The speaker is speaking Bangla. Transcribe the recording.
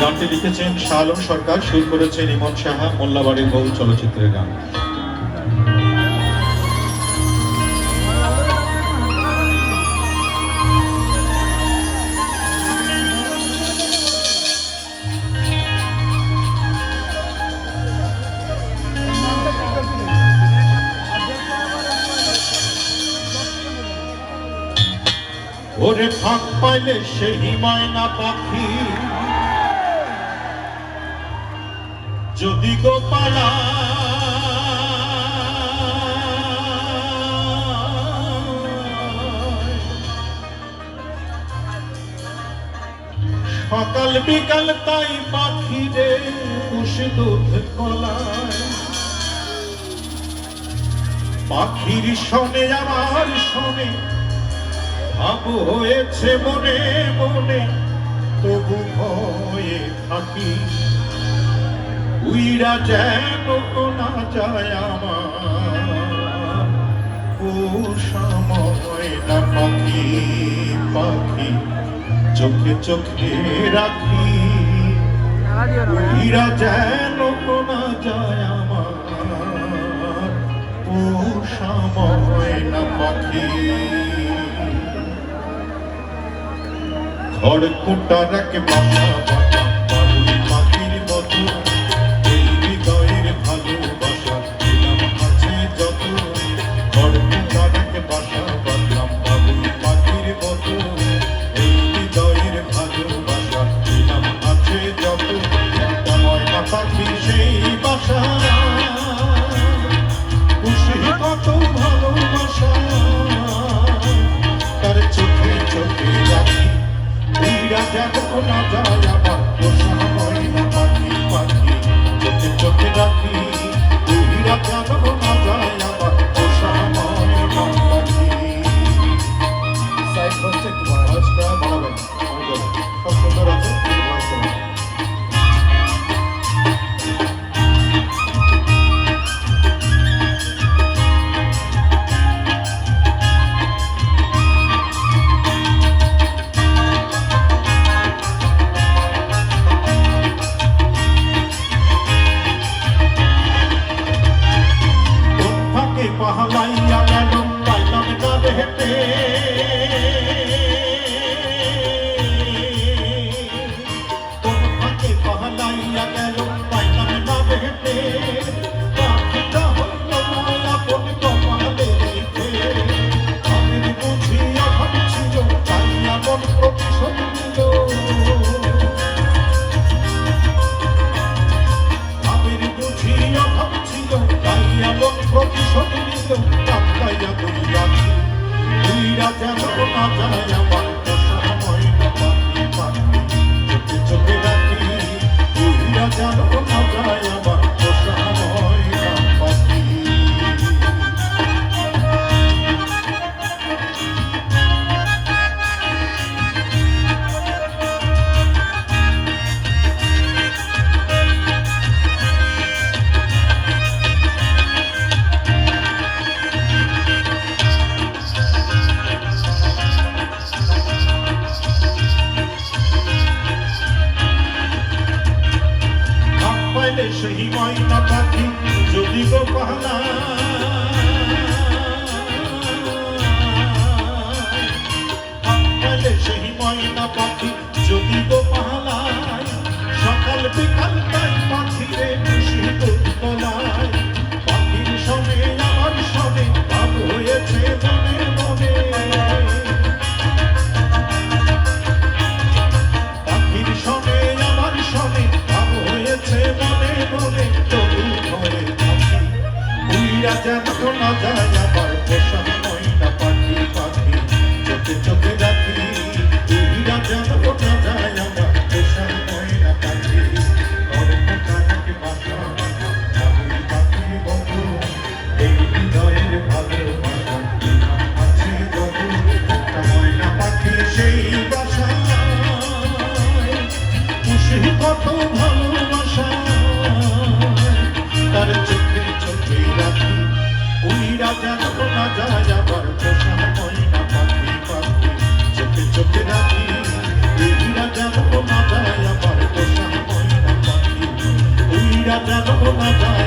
গানটি লিখেছেন শাহ আলম সরকার সুর করেছেন ইমন সাহা মোল্লাবাড়ির বহু চলচ্চিত্রের গান। ওরে ফাঁক পাইলে সেই ময়না পাখি। যদি গো গোপালা সকাল বিকাল তাই পাখি রে পুষে দুধ কলায়। পাখির শোনে, আমার শোনে ভাব হয়েছে মনে মনে, তবু ভয়ে থাকি উইরা যেন না যায় আমার, ও সময় না পাখি পাখি চোখে চোখে রাখি। উইরা যেন না যায় আমার, ও সময় না পাখি। খড়কুটার এক বাসা বাসা বাবুই পাখির মতো। এই হৃদয়ের ভালোবাসা দিলাম আছে যত খড়কুটার এক বাসা বাঁধলাম বাবুই পাখির মতো। এই হৃদয়ের ভালোবাসা দিলাম আছে যত ময়না পাখি সেই বাসা। উইরা যেন না যায় আমার পোষা ময়না পাখি পাখি চোখে চোখে রাখি উইরা যেন रहते পাই না পাখি যদি গো পাহনা जब तुम जया যেন না যায় আমার